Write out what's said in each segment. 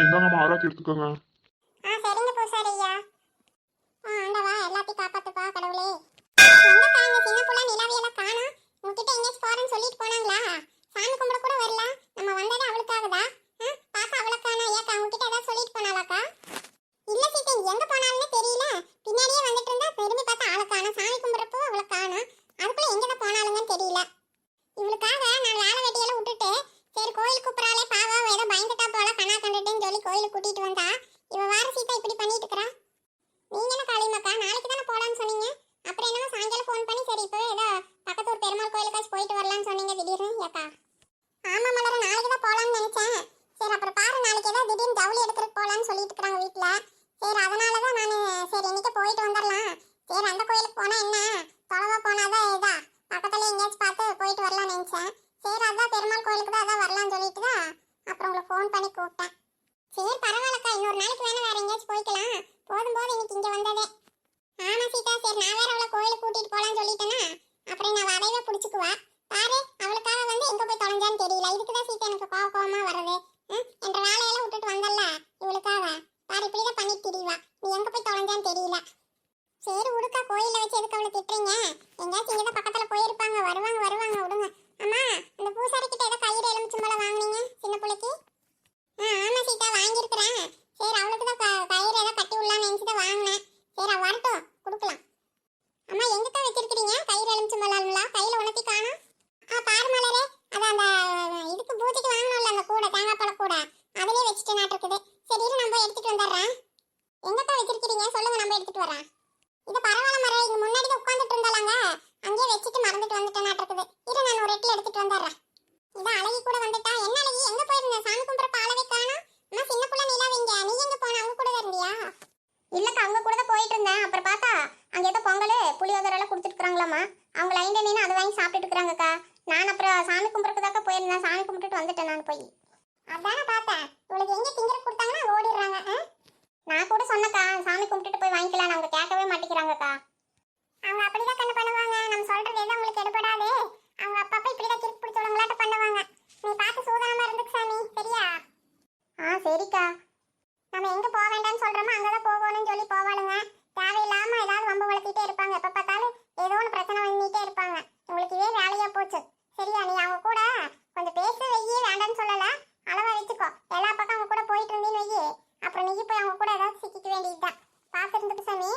இந்தாங்கம்மா ஆராத்தி எடுத்துக்கோங்க. ஆ சரிங்க பூசாரி ஐயா ஆ ஆண்டவா எல்லாத்தையும் காப்பாத்துப்பா கடவுளே. எங்க காங்க சின்ன புள்ள நிலாவியெல்லாம் காணோம். உங்ககிட்ட எங்கேயாச்சும் போறேன்னு சொல்லிட்டு போனாங்களா? சாமி கும்பிட கூட வரல. நம்ம வந்ததே அவளுக்காகதான் ஆ, பார்க்க அவளுக்கான ஏக்கா உங்ககிட்ட ஏதாவது சொல்லிட்டு போனாளாக்கா இல்ல சீதா எங்க போனாலுமே தெரியல பின்னாடியே வந்துட்டு இருந்தா திரும்பி பார்த்தா ஆளை காணோம் சாமி கும்பிட்றப்போ அவளை காணோம் அதுக்குள்ள எங்க தான் போனாலுங்கன்னு தெரியல இவளுக்காக நான் வேலை வெட்டியெல்லாம் விட்டுட்டு சரி கோயில் கூப்பிடறாளே பாவா ஏதோ பயந்துட்டா போல கனா கண்டுட்டேன்னு சொல்லி கோயிலுக்கு கூட்டிட்டு வந்தா இவ வார சீதா இப்படி பண்ணிட்டு இருக்கறா நீங்க என்ன காளியம்மாக்கா நாளைக்கு தானே போலாம்னு சொன்னீங்க. அப்புறம் என்னமோ சாயங்காலம் ஃபோன் பண்ணி சரி இப்போ ஏதோ பக்கத்து ஒரு பெருமாள் கோயிலுக்காச்சும் போயிட்டு வரலாம்னு சொன்னீங்க திடீர்னு ஏக்கா. ஆமா மலர நாளைக்கு தான் போலாம்னு நினைச்சேன். சரி அப்புறம் பாரு நாளைக்கு ஏதோ திடீர்னு ஜவுளி எடுத்துட்டு போலாம்னு சொல்லிட்டு இருக்காங்க வீட்டுல சரி அதனால தான் நான் சரி இன்னைக்கு போயிட்டு வந்துடலாம் சரி அந்த கோயிலுக்கு போனா என்ன? தொலைவா போனாதான் இதா? பக்கத்துல எங்கேயாச்சும் பார்த்து போயிட்டு வரலாம்னு நினைச்சேன். சரி அதான் பெருமாள் கோயிலுக்கு தான் அதான் வரலாம்னு சொல்லிட்டு தான் அப்புறம் உங்களுக்கு ஃபோன் பண்ணி கூப்பிட்டேன். சரி பரவாயில்லக்கா. இன்னொரு நாளைக்கு வேணா வேற எங்கேயாச்சும் போய்க்கலாம். போதும் போது இன்னைக்கு இங்க வந்ததே. ஆமா சீதா. சரி நான் வேற அவளை கோயிலுக்கு கூட்டிட்டு போலான்னு சொல்லிட்டேன்னா அப்புறம் நான் அதையவே பிடிச்சிக்குவா. பாரு அவளுக்காக வந்து எங்க போய் தொலைஞ்சான்னு தெரியல. இதுக்கு தான் சீதா எனக்கு கோவ கோவமா வர்றது என்ற வேலையெல்லாம் விட்டுட்டு வந்தல்ல இவளுக்காக. பாரு இப்படிதான் பண்ணிட்டு திரிவா. நீ எங்க போய் தொலைஞ்சான்னு தெரியல. சரி உடுக்கா. கோயில வச்சு எதுக்கு அவளை திட்டுறீங்க? எங்கேயாச்சும் இங்கே பக்கத்துல போயிருப்பாங்க. வருவாங்க வருவாங்க. விடுங்க அம்மா அந்த பூசாரி கிட்ட ஏதோ கயிறு எலுமிச்சம்பழம் வாங்குனீங்க சின்ன பிள்ளைக்கு? ஆமா சீதா வாங்கியிருக்கிறேன். சரி அவளுக்கு தான் கயிறு ஏதோ கட்டி உள்ளான்னு நினைச்சு தான் வாங்கினேன் சரி அவ வரட்டும் கொடுக்கலாம் அம்மா எங்க தான் வச்சிருக்கிறீங்க கயிறு எலுமிச்சம்பழம்ல கையில உணர்த்தி காணும் ஆ பாரு மலரே அது அந்த இதுக்கு பூஜைக்கு வாங்கணும்ல அந்த கூட தேங்காய் பழ கூட அதிலே வச்சுட்டு நாட்டு இருக்குது சரி இரு நம்ம எடுத்துட்டு வந்துடுறேன் எங்க தான் வச்சிருக்கிறீங்க சொல்லுங்க நம்ம எடுத்துட்டு வரேன் இது பரவாயில்ல மரம் இங்க முன்னாடி தான் உட்காந்துட்டு இருந்தாலாங்க அங்கேயே வச்சுட்டு மறந்துட்டு வந்துட்டேன் நாட்டு இருக்குது இரு நான் ஒரு எட்டில் எடுத்துட்டு வந்துடுறேன் இதான் அழகி கூட வந்துட்டா என்ன அழகி எங்க போயிருந்த சாமி கும்பிட்றப்ப அளவே காணோம் அம்மா சின்ன புள்ள நிலாவிங்க நீ எங்க போன அவங்க கூட தான் இருந்தியா இல்லக்கா அவங்க கூட தான் போயிட்டு இருந்தேன் அப்புறம் பார்த்தா அங்க ஏதோ பொங்கல் புளியோதரெல்லாம் கொடுத்துட்டுக்குறாங்களாம்மா அவங்க லைன் நின்று அதை வாங்கி சாப்பிட்டுட்டு இருக்காங்கக்கா நான் அப்புறம் சாமி கும்பிட்றதுக்காக போயிருந்தேன். சாமி கும்பிட்டுட்டு வந்துட்டேன் நான் போய். அதானே பார்த்தேன். உங்களுக்கு எங்கே திங்கிற கொடுத்தாங்கன்னா ஓடிடுறாங்க. ஆ? நான் கூட சொன்னக்கா சாமி கும்பிட்டுட்டு போய் வாங்கிக்கலாம் அவங்க கேட்கவே மாட்டேங்கிறாங்கக்கா. அவங்க அப்படிதான் கண்ணு பண்ணுவாங்க. நம்ம சொல்றது எதுவும் உங்களுக்கு எடுபடாது. அவங்க அப்பப்ப இப்படிதான் கிறுக்கு பிடிச்சவங்களாட்ட பண்ணுவாங்க. நீ பார்த்து சூதானமா இருந்துக்கு சாமி. சரியா? ஆ சரிக்கா. நம்ம எங்க போக வேண்டாம்னு சொல்றோமோ அங்கதான் போகணும்னு சொல்லி போவாளுங்க. தேவையில்லாம ஏதாவது வம்பு வளர்த்திட்டே இருப்பாங்க. எப்ப பார்த்தாலும் ஏதோ ஒன்று பிரச்சனை பண்ணிட்டே இருப்பாங்க உங்களுக்கு இதே வேலையா போச்சு சரியா நீ அவங்க கூட கொஞ்சம் பேச வெய்யே வேண்டாம்னு சொல்லல அளவா வச்சுக்கோ எல்லா பக்கம் அவங்க கூட போயிட்டு இருந்தீன்னு வெய்யே அப்புறம் நீ போய் அவங்க கூட ஏதாவது சிக்கிக்க வேண்டியதுதான் பார்த்து இருந்துட்டு சாமி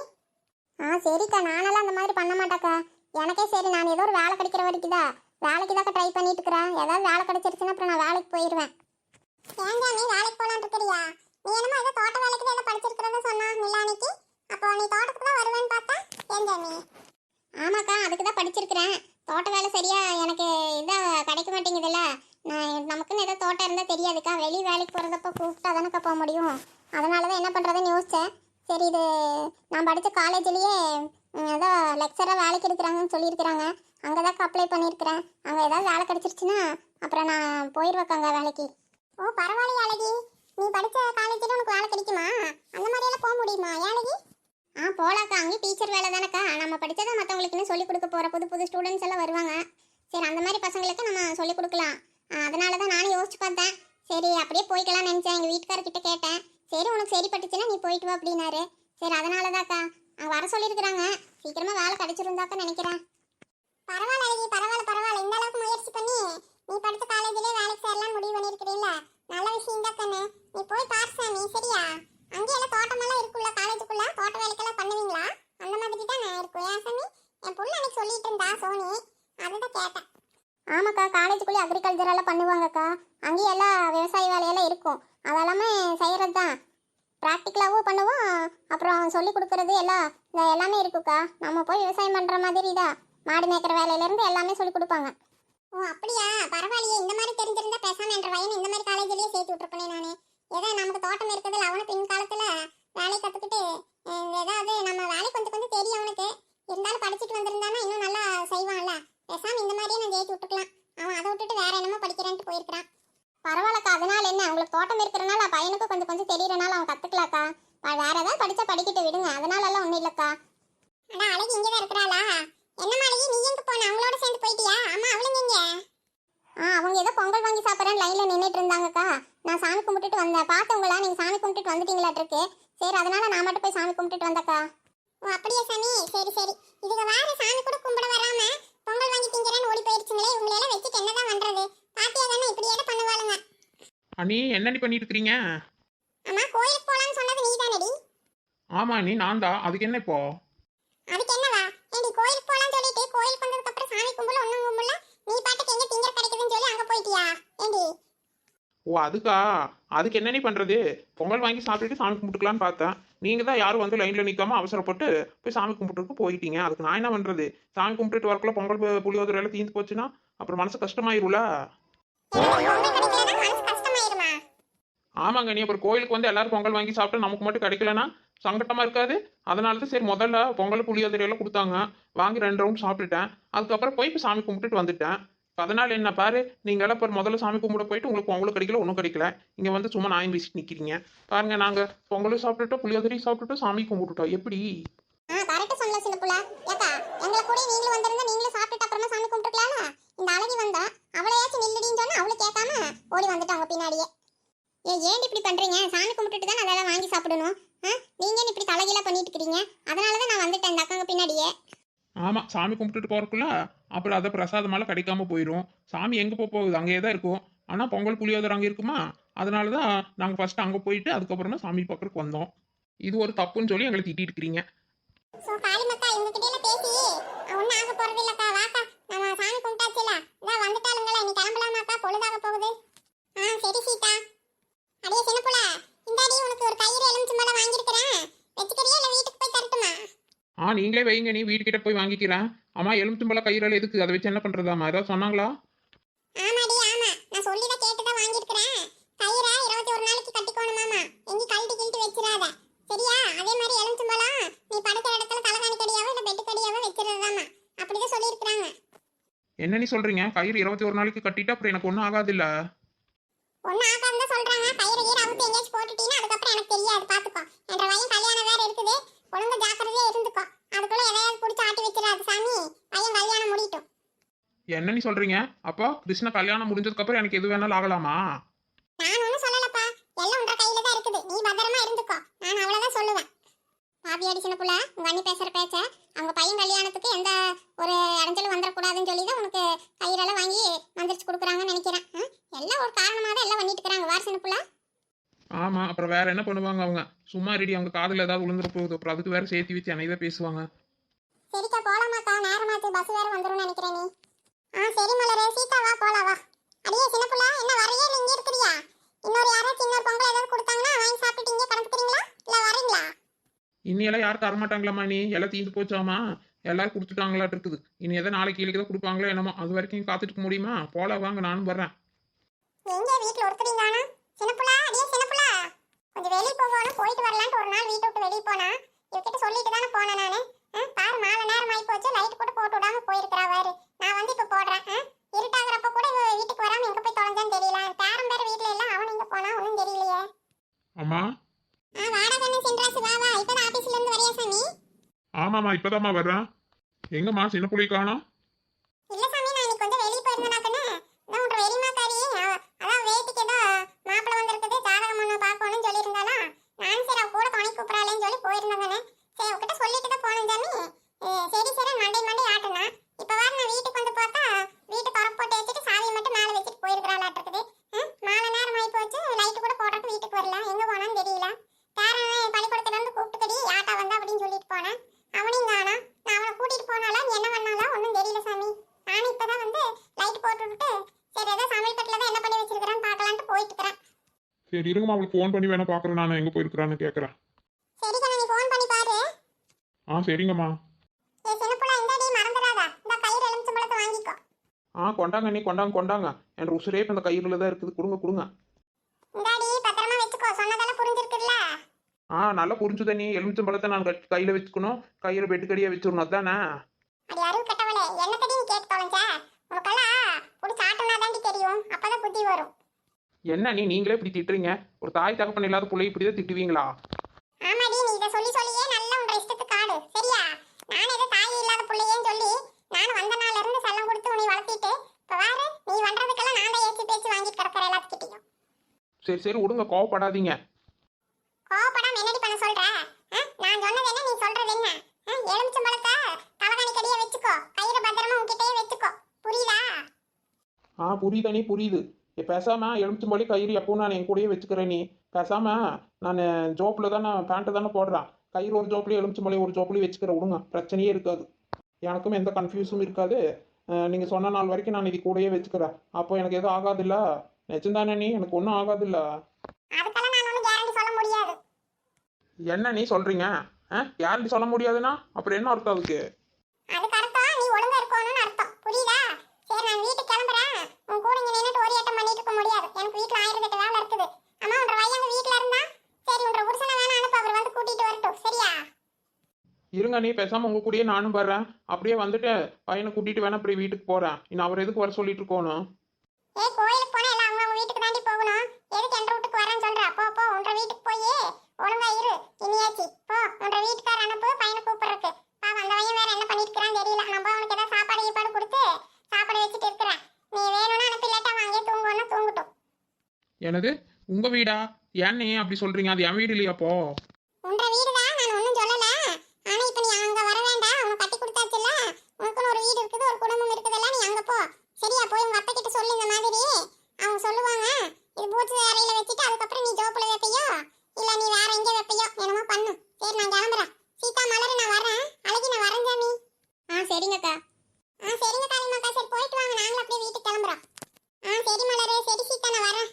ஆ சரிக்கா நானெல்லாம் அந்த மாதிரி பண்ண மாட்டாக்கா எனக்கே சரி நான் ஏதோ ஒரு வேலை கிடைக்கிற வரைக்கும் தான் வேலைக்கு தான் ட்ரை பண்ணிட்டு இருக்கிறேன் ஏதாவது வேலை கிடைச்சிருச்சுன்னா அப்புறம் நான் வேலைக்கு போயிடுவேன் ஏங்க நீ வேலைக்கு போலான்னு இருக்கிறியா நீ என்னமோ ஏதோ தோட்ட வேலைக்கு தான் ஏதோ படிச்சிருக்கிறதா சொன்னா நிலானிக்கு அப்போ நீ தோட்டத்துக்கு தான் வருவேன்னு பார்த்தா ஏங்க நீ ஆமாக்கா அதுக்கு தான் படிச்சிருக்கிறேன் தோட்ட வேலை சரியா எனக்கு இதாக கிடைக்க மாட்டேங்குதுல்ல. நான் நமக்குன்னு ஏதோ தோட்டம் இருந்தால் தெரியாதுக்கா. வெளி வேலைக்கு போகிறதப்ப கூப்பிட்டா தானக்கா போக முடியும். அதனால தான் என்ன பண்ணுறதுன்னு யோசித்தேன் சரி இது நான் படித்த காலேஜ்லேயே ஏதோ லெக்சராக வேலைக்கு எடுக்கிறாங்கன்னு சொல்லியிருக்கிறாங்க. அங்கே தான் அப்ளை பண்ணியிருக்கிறேன். அங்கே ஏதாவது வேலை கிடச்சிருச்சுன்னா அப்புறம் நான் போயிடுவேக்காங்க வேலைக்கு. ஓ பரவாயில்ல அழகி. நீ படித்த காலேஜில் உனக்கு வேலை கிடைக்குமா? அந்த மாதிரியெல்லாம் போக முடியுமா? ஏழகி ஆ போலாக்கா. அங்கேயும் டீச்சர் வேலை தானேக்கா. நம்ம படித்ததை மற்றவங்களுக்குன்னு சொல்லிக் கொடுக்க போகிற புது புது ஸ்டூடெண்ட்ஸ் எல்லாம் வருவாங்க. சரி அந்த மாதிரி பசங்களுக்கு நம்ம சொல்லிக் கொடுக்கலாம். அதனால தான் நானும் யோசிச்சு பார்த்தேன். சரி அப்படியே போய்க்கலாம்னு நினச்சேன். எங்கள் வீட்டுக்காரர்கிட்ட கேட்டேன். சரி உனக்கு சரி பட்டுச்சுன்னா நீ போயிட்டு வா அப்படின்னு சரி அதனால தான்க்கா அங்கே வர சொல்லியிருக்கிறாங்க சீக்கிரமாக வேலை கிடைச்சிருந்தாக்கா நினைக்கிறேன் பரவாயில்ல அழகி பரவாயில்ல பரவாயில்ல இந்த அளவுக்கு முயற்சி பண்ணி நீ படித்த காலேஜிலே வேலைக்கு சேரலாம் முடிவு பண்ணியிருக்கிறீல்ல நல்ல விஷயம் தான் கண்ணு நீ போய் பாரு சாமி சரியா அங்கே எல்லாம் தோட்டமெல்லாம் இருக்குல்ல காலேஜுக்குள்ள தோட்ட வேலைக்கெல்லாம் பண்ணுவீங்களா அந்த மாதிரி தான் நான் இருக்கும் ஏன் சாமி என் புள்ள அன்னைக்கு சொல்லிட்டு இருந்தா சோனி அதுதான் கேட்டேன் ஆமாக்கா காலேஜுக்குள்ளே அக்ரிகல்ச்சர் பண்ணுவாங்கக்கா அங்கேயும் எல்லாம் விவசாய வேலையெல்லாம் இருக்கும். அதெல்லாமே செய்கிறது தான் ப்ராக்டிக்கலாகவும் பண்ணுவோம். அப்புறம் சொல்லி கொடுக்கறது எல்லாம் இந்த எல்லாமே இருக்குக்கா. நம்ம போய் விவசாயம் பண்ணுற மாதிரி தான் மாடு மேய்க்கிற வேலையிலேருந்து எல்லாமே சொல்லி கொடுப்பாங்க. ஓ அப்படியா? பரவாயில்லையே. இந்த மாதிரி தெரிஞ்சிருந்தா பேசாம என்ற பையன் இந்த மாதிரி காலேஜ்லயே சேர்த்து விட்டுருப்பேனே நான். ஏதோ நமக்கு தோட்டம் இருக்கிறதுல அவனு பின் காலத்துல வேலை கத்துக்கிட்டு ஏதாவது நம்ம வேலை கொஞ்சம் கொஞ்சம் தெரியும் அவனுக்கு. இருந்தாலும் படிச்சுட்டு வந்திருந்தானா இன்னும் நல்லா செய்வான்ல. பேசாம இந்த மாதிரியே நான் ஜெயிச்சு விட்டுக்கலாம். அவன் அதை விட்டுட்டு வேற என்னமோ படிக்கிறேன்ட்டு போயிருக்கிறான். பரவாயில்லக்கா அதனால என்ன? உங்களுக்கு தோட்டம் இருக்கிறனால பையனுக்கும் கொஞ்சம் கொஞ்சம் தெரியறனால அவன் கத்துக்கலாக்கா. வேற ஏதாவது படிச்சா படிக்கிட்டு விடுங்க. அதனால எல்லாம் ஒண்ணும் இல்லக்கா. அடா அழகி இங்கே தான் இருக்கிறாளா? என்ன அழகி நீ எங்க போன? அவங்களோட சேர்ந்து போயிட்டியா? அம்மா அவளுங்க எங்க? ஆ அவங்க ஏதோ பொங்கல் வாங்கி சாப்பிட்றேன் லைன்ல நின்றுட்டு இருந்தாங்கக்கா. நான் சாமி கும்பிட்டுட்டு வந்தேன். பார்த்தவங்களா? நீங்க சாமி கும்பிட்டுட்டு வந்துட்டீங்களாட்டிருக்கு சரி அதனால நான் மட்டும் போய் சாமி கும்பிட்டுட்டு வந்தக்கா. ஓ அப்படியா சாமி? சரி சரி. இதுக்கு வார சாமி கூட கும்பிட வராம பொங்கல் வாங்கி திங்கிறேன்னு ஓடி போயிடுச்சுங்களே உங்களை எல்லாம் வச்சுட்டு என்னதான் பண்றது? பாத்தியா தானே இப்படி ஏதோ பண்ணுவாளுங்க. அண்ணி என்னடி பண்ணிட்டு இருக்கிறீங்க அம்மா கோயிலுக்கு போலான்னு சொன்னது நீ தானடி ஆமா அண்ணி நான் தான் அதுக்கு என்ன இப்போ? அதுக்கு என்னவா? ஏண்டி கோயிலுக்கு போலான்னு சொல்லிட்டு கோயிலுக்கு வந்ததுக்கு அப்புறம் சாமி கும்பல ஒண்ணும் கும்பல நீ பாட்டுக்கு எங்க திங்கர் கிடைக்குதுன்னு சொல்லி அங்க போயிட்டியா? ஏண்டி? ஓ அதுக்கா? அதுக்கு என்னண்ணி பண்ணுறது பொங்கல் வாங்கி சாப்பிட்டுட்டு சாமி கும்பிட்டுக்கலான்னு பார்த்தேன் நீங்கள் தான் யாரும் வந்து லைனில் நிற்காம அவசரப்பட்டு போய் சாமி கும்பிட்டுருக்கு போயிட்டீங்க. அதுக்கு நான் என்ன பண்ணுறது சாமி கும்பிட்டுட்டு வரக்குள்ள பொங்கல் புளியோதரை எல்லாம் தீந்து போச்சுன்னா அப்புறம் மனசு கஷ்டமாயிரும்ல? ஆமாங்க நீ அப்புறம் கோயிலுக்கு வந்து எல்லாரும் பொங்கல் வாங்கி சாப்பிட்டு நமக்கு மட்டும் கிடைக்கலனா சங்கட்டமாக இருக்காது. அதனால தான் சரி முதல்ல பொங்கல் புளியோதரையெல்லாம் கொடுத்தாங்க. வாங்கி ரெண்டு ரவுண்ட் சாப்பிட்டுட்டேன். அதுக்கப்புறம் போய் இப்போ சாமி கும்பிட்டுட்டு வந்துட்டேன். அதனால என்ன பாரு நீங்கள் எல்லாம் இப்போ முதல்ல சாமி கும்பிட போயிட்டு உங்களுக்கு பொங்கலும் கிடைக்கல ஒன்றும் கிடைக்கல. இங்கே வந்து சும்மா நாயம் பேசிட்டு நிற்கிறீங்க பாருங்க நாங்கள் பொங்கலும் சாப்பிட்டுட்டோம் புளியோதரையும் சாப்பிட்டுட்டோம் சாமி கும்பிட்டுட்டோம். எப்படி? ஆ நீங்களும் நீங்களும் அழகி பின்னாடியே. ஏ ஏன் இப்படி பண்றீங்க? சாமி கும்பிட்டுட்டு தான் அதெல்லாம் வாங்கி சாப்பிடணும். ஆ நீங்க இப்படி தலைகீழா பண்ணிட்டு இருக்கீங்க அதனால தான் நான் வந்துட்டேன் இந்த அக்காங்க பின்னாடியே. ஆமாம் சாமி கும்பிட்டுட்டு போறக்குள்ள அப்புறம் அதை பிரசாதமால கிடைக்காம போயிடும் சாமி எங்கே போக போகுது? அங்கேயே தான் இருக்கும். ஆனால் பொங்கல் புளியோதரை அங்கே இருக்குமா? அதனால தான் நாங்கள் ஃபஸ்ட்டு அங்கே போயிட்டு அதுக்கப்புறமா தான் சாமி பார்க்கறதுக்கு வந்தோம். இது ஒரு தப்புன்னு சொல்லி எங்களை திட்டிட்டு இருக்கிறீங்க. சோ காளிமக்கா இவங்க கிட்ட எல்லாம் பேசி ஒன்னும் ஆக போறது இல்லக்கா வாக்கா நம்ம சாமி கும்பிட்டாச்சுல. இதான் வந்துட்டாளுங்களா. நீ கிளம்பலாமாக்கா பொழுதாக போகுது. ஆ சரி அடியே சின்ன புள்ள. இந்தாடி உனக்கு ஒரு கயிறு எலுமிச்சம்பழம் வாங்கியிருக்கிறேன். வச்சுக்கிறியா? இல்ல வீட்டுக்கு ஆ நீங்களே வைங்க நீ வீட்டுக்கிட்ட போய் வாங்கிக்கிறேன் அம்மா எலுமிச்சம்பழம் கயிறால் எதுக்கு? அதை வச்சு என்ன பண்றதாம்மா? ஏதாவது சொன்னாங்களா? ஆமாடி ஆமா. நான் சொல்லி தான் கேட்டு தான் வாங்கியிருக்கிறேன். கயிறை இருபத்தி ஒரு நாளைக்கு கட்டிக்கோணுமாமா எங்கேயும் கழட்டி கிழட்டி வச்சிடாத. சரியா? அதே மாதிரி எலுமிச்சம்பழம் நீ படுக்கிற இடத்துல தலைகாணி கடியாவோ இல்ல பெட்டு கடியாவோ வச்சிருந்தாமா அப்படிதான் சொல்லியிருக்கிறாங்க. என்ன நீ சொல்றீங்க? கயிறு இருபத்தி ஒரு நாளைக்கு கட்டிட்டு அப்புறம் எனக்கு ஒன்றும் ஆகாது இல்ல ஒன்னும் ஆகாம தான் சொல்றாங்க. கயிறு கீரை அவுத்து எங்கேயாச்சும் போட்டுட்டீங்கன்னா அதுக்கப்புறம் எனக்கு தெரியாது. பாத்துக்கோ. என்ற வயன் கல்யாணம் வேற இருக்குது. ஒழுங்கா ஜாக்கிரதையா இருந்துக்கோ. அதுக்குள்ள எதையாவது பிடிச்சி ஆட்டி வச்சிடாது சாமி. பையன் கல்யாணம் முடியட்டும். என்ன நீ சொல்றீங்க? அப்போ கிருஷ்ண கல்யாணம் முடிஞ்சதுக்கு அப்புறம் எனக்கு எது வேணாலும் ஆகலாமா? நான் ஒன்றும் சொல்லலப்பா. எல்லாம் உன்ற கையில தான் இருக்குது. நீ பத்திரமா இருந்துக்கோ. நான் அவ்வளவுதான் சொல்லுவேன். பாபி அடிச்சின புள்ள உங்க அண்ணி பேசுற பேச்ச அவங்க பையன் கல்யாணத்துக்கு எந்த ஒரு இடைஞ்சலும் வந்துடக்கூடாதுன்னு சொல்லி தான் உனக்கு கயிறெல்லாம் வாங்கி மந்திரிச்சு கொடுக்குறாங்கன்னு நினைக்கிறேன்? எல்லாம் ஒரு காரணமாக தான் எல்லாம் பண்ணிட்டு இருக்கிறாங்க. வாரசன புள்ள. ஆமா அப்புறம் வேற என்ன பண்ணுவாங்க அவங்க? சும்மா ரெடி அவங்க காதுல ஏதாவது விழுந்துற போகுது அப்புறம் அதுக்கு வேற சேர்த்து வச்சு தான் பேசுவாங்க. சரிக்கா போலாமாக்கா. நேரமாச்சு பஸ் வேற வந்துரும் நினைக்கிறேன் நீ. ஆ சரி மலரே. சீதா வா போலாம் வா. அடியே சின்ன புள்ள என்ன வரையே இல்ல இங்க இருக்கிறியா? இன்னொரு யாராச்சும் இன்னொரு பொங்கல் ஏதாவது கொடுத்தாங்கன்னா வாங்கி சாப்பிட்டுட்டு இங்கே கிடக்குறீங்களா இல்ல வரீங்களா? இனியெல்லாம் யாரும் தரமாட்டாங்களாம்மா நீ? எல்லாம் தீந்து போச்சாமா எல்லாரும் கொடுத்துட்டாங்களாட்டு இருக்குது. இனி எதை நாளைக்கு கீழே தான் கொடுப்பாங்களோ என்னமோ அது வரைக்கும் காத்துட்டு முடியுமா? போல வாங்க. நானும் வர்றேன். எங்க வீட்ல ஒருத்தரீங்கானா சின்ன புள்ள அடியே கொஞ்சம் வெளிய போகணும் போயிட்டு வரலான்ட்டு ஒரு நாள் வீட்டை விட்டு வெளிய போனா இவகிட்ட சொல்லிட்டு தானே போனேன் நானு. பாரு மாலை நேரம் ஆகி போச்சு லைட் கூட போட்டு விடாம போயிருக்கிறா பாரு. நான் வந்து இப்ப போடுறேன் இருட்டாகிறப்ப கூட இவ வீட்டுக்கு வராம எங்க போய் தொலைஞ்சான்னு தெரியல. பேரம் பேர வீட்ல இல்ல அவன் இங்க போனா ஒண்ணும் தெரியலையே. அம்மா? ஆ வாடா கண்ணு சென்றாசு வா வா. இப்பதான் ஆபீஸ்ல இருந்து வரியா சாமி? ஆமாம்மா இப்பதாம்மா வர்றேன். எங்கம்மா சின்ன புள்ளி காணோம் இல்ல சாமி நான் இன்னைக்கு கொஞ்சம் வெளிய போயிருந்தேனா கண்ணு நான் உன்ற வெறிமா காரி அதான் வேட்டிக்கு ஏதோ மாப்பிள வந்திருக்குது ஜாதகம் ஒண்ணு பார்க்கணும்னு சொல்லியிருந்தாளா நான் சரி அவ கூட துணை கூப்பிடறாளேன்னு சொல்லி போயிருந்தேன் தானே சரி அவகிட்ட சொல்லிட்டு தான் போனேன் சாமி ஏ, சரி சரி மண்டை மண்டை ஆட்டுனா இப்ப வேற நான் வீட்டுக்கு வந்து பார்த்தா வீட்டு திறப்பு போட்டு வச்சுட்டு சாவியை மட்டும் மேலே வச்சுட்டு போயிருக்கிறாளாட்டு இருக்குது ஆ, மாலை நேரம் ஆகி போச்சு லைட் கூட போடுறதுக்கு வீட்டுக்கு வரல எங்க போனான்னு தெரியல பேரன் பள்ளிக்கூடத்துல இருந்து கூப்பிட்டுக்கடி யாட்டா வந்தா அப்படின்னு சொல்லிட்டு போனேன் அவனையும் காணோம் நான் அவனை கூட்டிட்டு போனாலா என்ன பண்ணாலா ஒன்றும் தெரியல சாமி நானும் இப்பதான் வந்து லைட் போட்டு விட்டு சரி ஏதோ சமையல் கட்டில தான் என்ன பண்ணி வச்சிருக்கிறேன்னு பார்க்கலான்ட்டு போயிட்டு இருக்கிறேன் சரி இருங்கம்மா அவளுக்கு ஃபோன் பண்ணி வேணா பார்க்குறேன் நான் எங்கே போயிருக்கிறான்னு கேட்குறேன் சரி கண்ணா நீ ஃபோன் பண்ணி பாரு. ஆ சரிங்கம்மா. ஏ சின்ன புள்ள இந்தாடி மறந்துடாத. இந்த கயிறு எலுமிச்சம்பழத்தை வாங்கிக்கோ. ஆ கொண்டாங்க நீ கொண்டாங்க கொண்டாங்க. என் உசுரே இப்போ இந்த கையில் தான் இருக்குது. கொடுங்க கொடுங்க. இந்தாடி பத்திரமா வச்சுக்கோ. சொன்னதெல்லாம் புரிஞ்சிருக்குல்ல? ஆ நல்லா புரிஞ்சுத நீ. எலுமிச்சம்பழத்தை நான் கட் கையில் வச்சுக்கணும். கையில் வெட்டுக்கடியாக வச்சிடணும். அதானே? அடி அறிவு கட்டவளே. என்னத்தடி நீ கேட்டு தொலைஞ்ச உனக்கெல்லாம் பிடிச்ச ஆட்டம்னா தாண்டி தெரியும். அப்பதான் புத்தி வரும். என்ன நீ நீங்களே இப்படி திட்டுறீங்க? ஒரு தாய் தகப்பன் இல்லாத பிள்ளை இப்படி தான் திட்டுவீங்களா? ஆமாடி நீ இதை சொல்லி சொல்லியே நல்லா உன்ற இஷ்டத்துக்கு ஆடு. சரியா? நான் ஏதோ தாய் இல்லாத பிள்ளையேன்னு சொல்லி நான் வந்த நாள்ல இருந்து செல்லம் கொடுத்து உன்னை வளர்த்திட்டு இப்ப பாரு நீ பண்றதுக்கெல்லாம் சரி சரி விடுங்க கோவப்படாதீங்க. கோவப்படாம என்னடி பண்ண சொல்ற? நான் சொன்னது என்ன நீ சொல்றது என்ன? எலுமிச்சம்பழத்தை தலகாணி கடியே வச்சுக்கோ. கயிறு பத்திரமா உன்கிட்டயே வச்சுக்கோ. புரியுதா? ஆ புரியுதா நீ புரியுது. பேசாம எலுமிச்சம்பழி கயிறு எப்பவும் நான் என் கூடயே வச்சுக்கிறேன் நீ. பேசாம நான் ஜோப்பில் தானே பேண்ட்டு தானே போடுறேன். கயிறு ஒரு ஜோப்லேயும் எலுமிச்சம்பழி ஒரு ஜோப்லேயும் வச்சுக்கிறேன் விடுங்க பிரச்சனையே இருக்காது. எனக்கும் எந்த கன்ஃபியூஸும் இருக்காது. நீங்கள் சொன்ன நாள் வரைக்கும் நான் இது கூடயே வச்சுக்கிறேன். அப்போ எனக்கு எதுவும் ஆகாதுல்ல. நிஜம்தானே நீ? எனக்கு ஒன்றும் ஆகாதுல்ல. என்ன நீ சொல்கிறீங்க ஆ யாருக்கு சொல்ல முடியாதுன்னா? அப்புறம் என்ன அர்த்தம் அதுக்கு அர்த்தம் நீ ஒழுங்கா இருக்கணும்னு அர்த்தம் புரியுதா சரி நான் வீட்டுக்கு கிளம்புறேன் உன் கூட இங்க நின்னுட்டு ஒரு ஏட்டம் பண்ணிட்டு இருக்க முடியாது எனக்கு வீட்டுல ஆயிரத்தி எட்டு வேலை இருக்குது. அம்மா உன்ற பையன் வீட்டுல இருந்தா? சரி உன்ற புருஷனை வேணா அனுப்பு. அவர் வந்து கூட்டிட்டு வரட்டும். சரியா? இருங்க நீ பேசாமல் உங்கள் கூடயே நானும் வர்றேன். அப்படியே வந்துட்டு பையனை கூட்டிகிட்டு வேணா அப்படியே வீட்டுக்கு போகிறேன் இன்னும் அவர் எதுக்கு வர சொல்லிட்டு இருக்கணும் ஏய் கோயிலுக்கு போனா எல்லாம் அவங்க வீட்டுக்கு தாண்டி போகணும் எதுக்கு என்ற வீட்டுக்கு வரேன்னு சொல்ற போ போ உன்ற வீட்டுக்கு போய் ஒழுங்கா இரு இனியாச்சி போ உன்ற வீட்டுக்கார அனுப்பு பையனை கூப்பிடுறதுக்கு பாவம் அந்த பையன் வேற என்ன பண்ணிட்டு இருக்கிறான்னு தெரியல நம்ம அவனுக்கு ஏதாவது சாப்பாடு கீப்பாடு கொடுத்து சாப்பாடு வச்சுட்டு இருக்கிறேன் நீ வேணும்னா அனுப்பி இல்லாட்டா அவன் அங்கேயே தூங்குவோன்னா தூங்கட்டும் எனது உங்கள் வீடா? ஏன்னே அப்படி சொல்கிறீங்க அது என் வீடு இல்லையாப்போ அப்போ உன்ற வீடுதான் நான் ஒன்றும் சொல்லல ஆனா இப்ப நீ அங்க வர வேண்டாம் உனக்கு கட்டி கொடுத்தாச்சுல்ல உனக்குன்னு ஒரு வீடு இருக்குது ஒரு குடும்பம் இருக்குதுல்ல நீ அங்க போ சரியா போய் உங்க அப்பா கிட்ட சொல்லு இந்த மாதிரி அவங்க சொல்லுவாங்க இது பூச்சு அறையில வச்சுட்டு அதுக்கப்புறம் நீ ஜோப்புல வைப்பையோ இல்ல நீ வேற எங்க வைப்பையோ என்னமோ பண்ணு சரி நான் கிளம்புறேன் சீதா மலர் நான் வரேன் அழகி நான் வரேன் சாமி ஆ சரிங்கக்கா ஆ சரிங்க காளிமாக்கா சரி போயிட்டு வாங்க நாங்களும் அப்படியே வீட்டுக்கு கிளம்புறோம் ஆ சரி மலரே சரி சீதா நான் வரேன்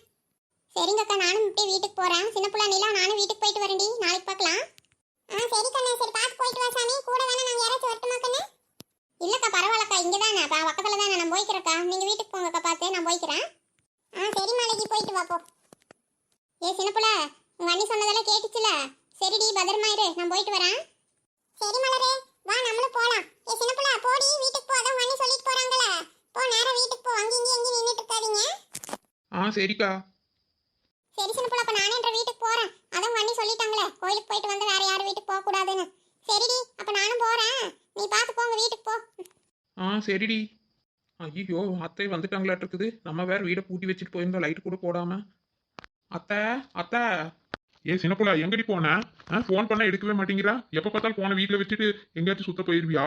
சரிங்கக்கா நானும் இப்படியே வீட்டுக்கு போறேன் சின்ன புள்ள நிலா நானும் வீட்டுக்கு போயிட்டு வரேன்டி நாளைக்கு பார்க்கலாம் ஆ சரி கண்ணே சரி பார்த்து போயிட்டு வா சாமி கூட வேணா நாங்க யாராச்சும் வரட்டுமா கண்ணே இல்லக்கா பரவாயில்லக்கா இங்க தானே பக்கத்துல தானே நான் போய்க்கிறேக்கா நீங்க வீட்டுக்கு போங்கக்கா பார்த்து நான் போய்க்கிறேன் ஆ சரி மாலைக்கு போயிட்டு வா போ ஏ சின்ன புள்ள உங்க அண்ணி சொன்னதெல்லாம் கேட்டுச்சுல சரிடி பத்திரமா இரு நான் போயிட்டு வரேன் சரி மலரே வா நம்மளும் போலாம் ஏ சின்ன புள்ள போடி வீட்டுக்கு போ அதான் உங்க அண்ணி சொல்லிட்டு போறாங்களே போ நேரா வீட்டுக்கு போ அங்க இங்க எங்க நின்னுட்டு இருக்காதீங்க ஆ சரிக்கா. சரி சின்ன புள்ள அப்ப நானே என்ற வீட்டுக்கு போறேன். அதான் அண்ணி சொல்லிட்டாங்களே. கோயிலுக்கு போயிட்டு வந்து வேற யாரும் வீட்டுக்கு போக கூடாதுன்னு சரிடி அப்ப நானும் போறேன். நீ பார்த்து போங்க வீட்டுக்கு போ. ஆ சரிடி. ஐயோ அத்தை வந்துட்டாங்களாட்டு இருக்குது. நம்ம வேற வீடை பூட்டி வச்சுட்டு போயிருந்தோம். லைட் கூட போடாம. அத்தை அத்தை. ஏ சின்னப்புள்ள எங்கடி போன? ஃபோன் பண்ண எடுக்கவே மாட்டேங்கிறா? எப்ப பார்த்தாலும் போனை வீட்ல வச்சுட்டு எங்கேயாச்சும் சுத்த போயிருவியா?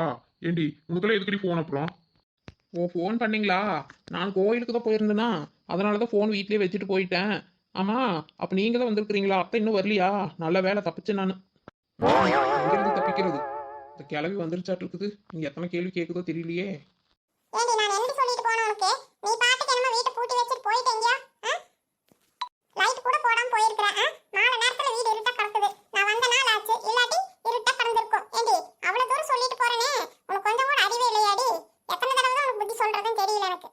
ஏண்டி உனக்கெல்லாம் எதுக்கடி ஃபோன் அப்புறம்? ஓ ஃபோன் பண்ணீங்களா? நான் கோயிலுக்கு தான் போயிருந்தேனா? அதனால தான் ஃபோன் வீட்லேயே வச்சுட்டு போயிட்டேன். ஆமா அப்ப நீங்க தான் வந்திருக்கிறீங்களா? அத்தை இன்னும் வரலையா? நல்ல வேலை தப்பிச்சேன் நான். தப்பிக்கிறது? இந்த கிளவி வந்துருச்சாட்டு இருக்குது. நீங்க எத்தனை கேள்வி கேட்குதோ தெரியலையே ஏண்டி நான் என்ன சொல்லிட்டு போன உனக்கு நீ பாட்டுக்கு என்னமோ வீட்டை பூட்டி வச்சுட்டு போயிட்டீங்க லைட் கூட போடாம போயிருக்கிற நாலு நேரத்துல வீடு இருட்டா கிடக்குது நான் வந்த நாள் ஆச்சு இல்லாட்டி இருட்டா கிடந்திருக்கும் ஏண்டி அவ்வளவு தூரம் சொல்லிட்டு போறேனே உனக்கு கொஞ்சம் கூட அறிவே இல்லையாடி எத்தனை தடவை தான் உனக்கு புத்தி சொல்றதுன்னு தெரியல எனக்கு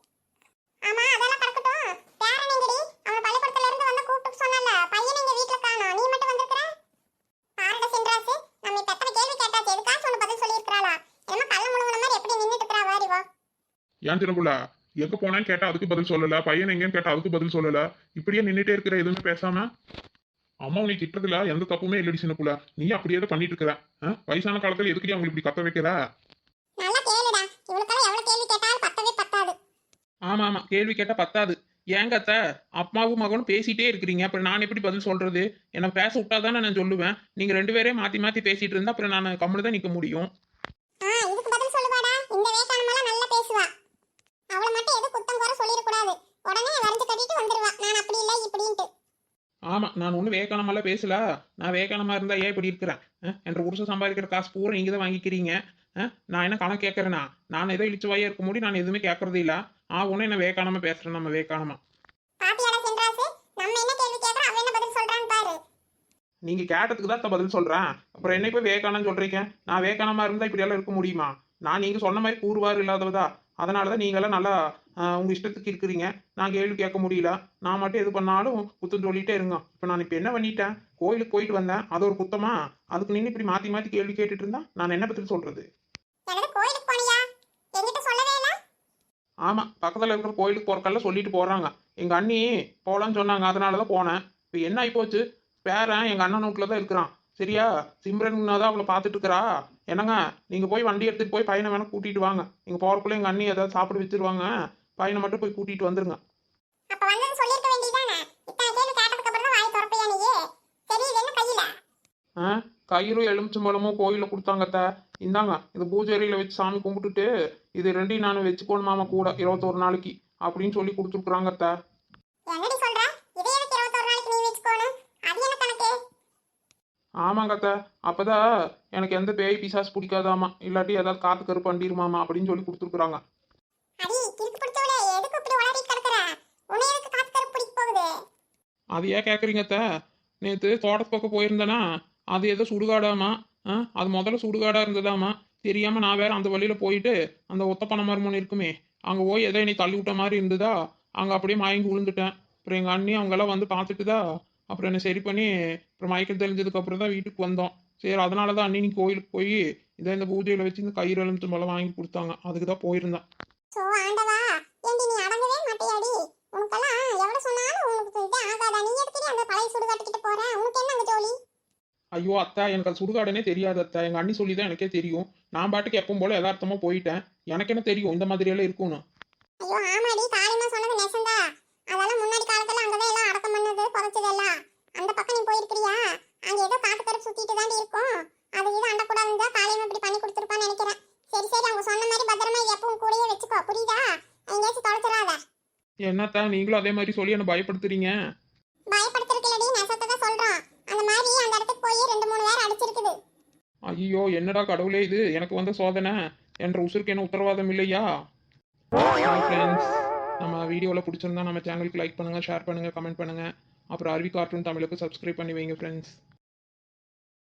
ஆமா அதெல்லாம் கிடக்கட்டும் பேரன் எங்கடி அவன் பள்ளிக்கூடத்துல இருந்து வந்து கூப்பிட்டு சொன்னல பையன் எங்க வீட்டுல காணோம் நீ மட்டும் வந்திருக்கிற பாருடா சின்ராசு நம்ம இப்ப எத்தனை கேள்வி கேட்டாச்சு எதுக்காச்சும் ஒண்ணு பதில் சொல்லியிருக்கிறாளா என்ன கள்ள முழுங்கின மாதிரி எப்படி நின்னுட்டு இருக்கிறா வாரி வா ஏன் எங்க போனேன்னு கேட்டா அதுக்கு பதில் சொல்லல. பையன் எங்கன்னு கேட்டா அதுக்கு பதில் சொல்லல. இப்படியே நின்னுட்டே இருக்கிற எதுவுமே பேசாம அம்மா உனக்கு திட்டதுல எந்த தப்புமே இல்லடி சின்னப்புள்ள நீ அப்படியே தான் பண்ணிட்டு இருக்கிற? வயசான காலத்துல எதுக்கடி அவங்களை இப்படி கத்த வைக்கிற? ஆமா ஆமா. கேள்வி கேட்டா பத்தாது. ஏங்க அத்தை? அப்பாவும் மகனும் பேசிட்டே இருக்கிறீங்க. அப்புறம் நான் எப்படி பதில் சொல்றது? என்ன பேச விட்டாதானே நான் சொல்லுவேன். நீங்க ரெண்டு பேரே மாத்தி மாத்தி பேசிட்டு இருந்தா அப்புறம் நான் கம்முனு தான் நிக்க முடியும் ஆ இதுக்கு பதில் சொல்லுவாடா இந்த வேக்கானமெல்லாம் நல்லா பேசுவா அவளை மட்டும் எது குத்தம் குறை சொல்லிடக்கூடாது உடனே வரைஞ்சு கட்டிட்டு வந்துருவா. நான் அப்படி இல்லை இப்படின்ட்டு. ஆமா நான் ஒன்றும் வேகனமெல்லாம் பேசல. நான் வேகனமா இருந்தா ஏன் இப்படி இருக்கிறேன் என்ற புருஷன் சம்பாதிக்கிற காசு பூரா நீங்க தான் வாங்கிக்கிறீங்க நான் என்ன கணக்கு கேட்கறேனா நான் ஏதோ இழிச்சு வாயா இருக்க முடியும் நான் எதுவுமே கேட்கறது இல்ல. ஆ ஒன்றும் என்ன வேகானமா பேசுறேன் நம்ம பாரு. நீங்க கேட்டதுக்கு தான் பதில் சொல்றேன். அப்புறம் என்ன போய் வேகானம் சொல்றீங்க? நான் வேகானமா இருந்தா இப்படி எல்லாம் இருக்க முடியுமா? நான் நீங்க சொன்ன மாதிரி கூறுவார் இல்லாதவதா? அதனாலதான் நீங்க எல்லாம் நல்லா ஆஹ், உங்க இஷ்டத்துக்கு இருக்கிறீங்க. நான் கேள்வி கேட்க முடியல. நான் மட்டும் எது பண்ணாலும் குத்தம் சொல்லிட்டே இருங்க. இப்ப நான் இப்ப என்ன பண்ணிட்டேன்? கோயிலுக்கு போயிட்டு வந்தேன். அது ஒரு குத்தமா? அதுக்கு நின்று இப்படி மாத்தி மாத்தி கேள்வி கேட்டுட்டு இருந்தா நான் என்ன பதில் சொல்றது? எனது கோயிலுக்கு போனியா? என்கிட்ட சொல்லவே இல்ல? ஆமா. பக்கத்துல இருக்கிற கோயிலுக்கு போறக்கெல்லாம் சொல்லிட்டு போறாங்க. எங்க அண்ணி போலான்னு சொன்னாங்க. அதனாலதான் போனேன். இப்ப என்ன ஆகி போச்சு? பேரன் எங்க அண்ணன் வீட்டுல தான் இருக்கிறான். சரியா? சிம்ரன்னா தான் அவளை பார்த்துட்டு இருக்கிறா என்னங்க நீங்கள் போய் வண்டி எடுத்துகிட்டு போய் பையனை வேணால் கூட்டிட்டு வாங்க. இங்கே போறக்குள்ள எங்கள் அண்ணி ஏதாவது சாப்பிட வச்சிருவாங்க பையனை மட்டும் போய் கூட்டிட்டு வந்துருங்க. கயிறும் எலுமிச்சம்பழமும் கோயிலில் கொடுத்தாங்கத்த இந்தாங்க இது பூஜரியில் வச்சு சாமி கும்பிட்டுட்டு இது ரெண்டையும் நான் வச்சுக்கோணுமாமா கூட இருபத்தோரு நாளைக்கு அப்படின்னு சொல்லி கொடுத்துருக்குறாங்கத்த ஆமாங்க அத்தை அப்பதான் எனக்கு எந்த பேய் பிசாஸ் பிடிக்காதாமா. இல்லாட்டி ஏதாவது காத்து கருப்பு அண்டிருமாமா அப்படின்னு சொல்லி கொடுத்துருக்குறாங்க. அது ஏன் கேட்குறீங்க அத்தை நேற்று தோட்டத்து பக்கம் போயிருந்தேனா அது ஏதோ சுடுகாடாமா? அது முதல்ல சுடுகாடாக இருந்ததாமா? தெரியாமல் நான் வேற அந்த வழியில் போயிட்டு அந்த ஒத்த பனை மரமன் இருக்குமே அங்கே போய் எதோ என்னை தள்ளி விட்ட மாதிரி இருந்ததா? அங்கே அப்படியே மயங்கி விழுந்துட்டேன் அப்புறம் எங்கள் அண்ணி அவங்கெல்லாம் வந்து பார்த்துட்டுதா அப்புறம் என்னை சரி பண்ணி அப்புறம் மயக்கம் தெளிஞ்சதுக்கு அப்புறம் தான் வீட்டுக்கு வந்தோம். சரி அதனால தான் அண்ணி நீ கோயிலுக்கு போய் இதை இந்த பூஜையில் வச்சு இந்த கயிறு எலுமிச்சம் பழம் வாங்கி கொடுத்தாங்க. அதுக்கு தான் போயிருந்தேன். சோ ஆண்டவா ஏண்டி நீ அடங்கவே மாட்டியாடி? உனக்கெல்லாம் எவ்வளவு சொன்னாலும் உனக்கு இது ஆகாதா? நீ எதுக்கடி அந்த பழைய சுடுகாட்டுக்கிட்டு போற? உனக்கு என்ன அங்க ஜோலி? ஐயோ அத்தா எனக்கு அது சுடுகாடுனே தெரியாது அத்தா. எங்கள் அண்ணி சொல்லி தான் எனக்கே தெரியும். நான் பாட்டுக்கு எப்பவும் போல யதார்த்தமா போயிட்டேன். எனக்கு என்ன தெரியும்? இந்த மாதிரியெல்லாம் இருக்கும்னு. ஐயோ ஆமாடி. காளிமா சொன்னது நெசந்தா அதெல்லாம் முன்னாடி காலத்துல அங்கதான் எல்லாம் அடக்கம் பண்ணது புதைச்சது எல்லாம் அந்த பக்கம் நீ போயிருக்கிறியா? அங்க ஏதோ காட்டு கருப்பு சுத்திட்டு தாண்டி இருக்கும். அது இது அண்டக்கூடாதுன்னு தான் காளியம்மா இப்படி பண்ணி கொடுத்துருப்பான்னு நினைக்கிறேன். சரி சரி அவங்க சொன்ன மாதிரி பத்திரமா எப்பவும் கூடயே வச்சுக்கோ. புரியுதா? எங்கேயாச்சும் தொலைச்சிடாத. என்னத்தா நீங்களும் அதே மாதிரி சொல்லி என்னை பயப்படுத்துறீங்க? பயப்படுத்திருக்கலடி. நெசத்தை தான் சொல்றோம். அந்த மாதிரி அந்த இடத்துக்கு போய் ரெண்டு மூணு பேர் அடிச்சிருக்குது. ஐயோ என்னடா கடவுளே இது? எனக்கு வந்த சோதனை. என்ற உசுருக்கு என்ன உத்தரவாதம் இல்லையா? நம்ம வீடியோவில் பிடிச்சிருந்தா நம்ம சேனலுக்கு லைக் பண்ணுங்கள் ஷேர் பண்ணுங்கள் கமெண்ட் பண்ணுங்கள் அப்புறம் அருவி கார்ட்டூன் தமிழுக்கு சப்ஸ்கிரைப் பண்ணி வைங்க ஃப்ரெண்ட்ஸ்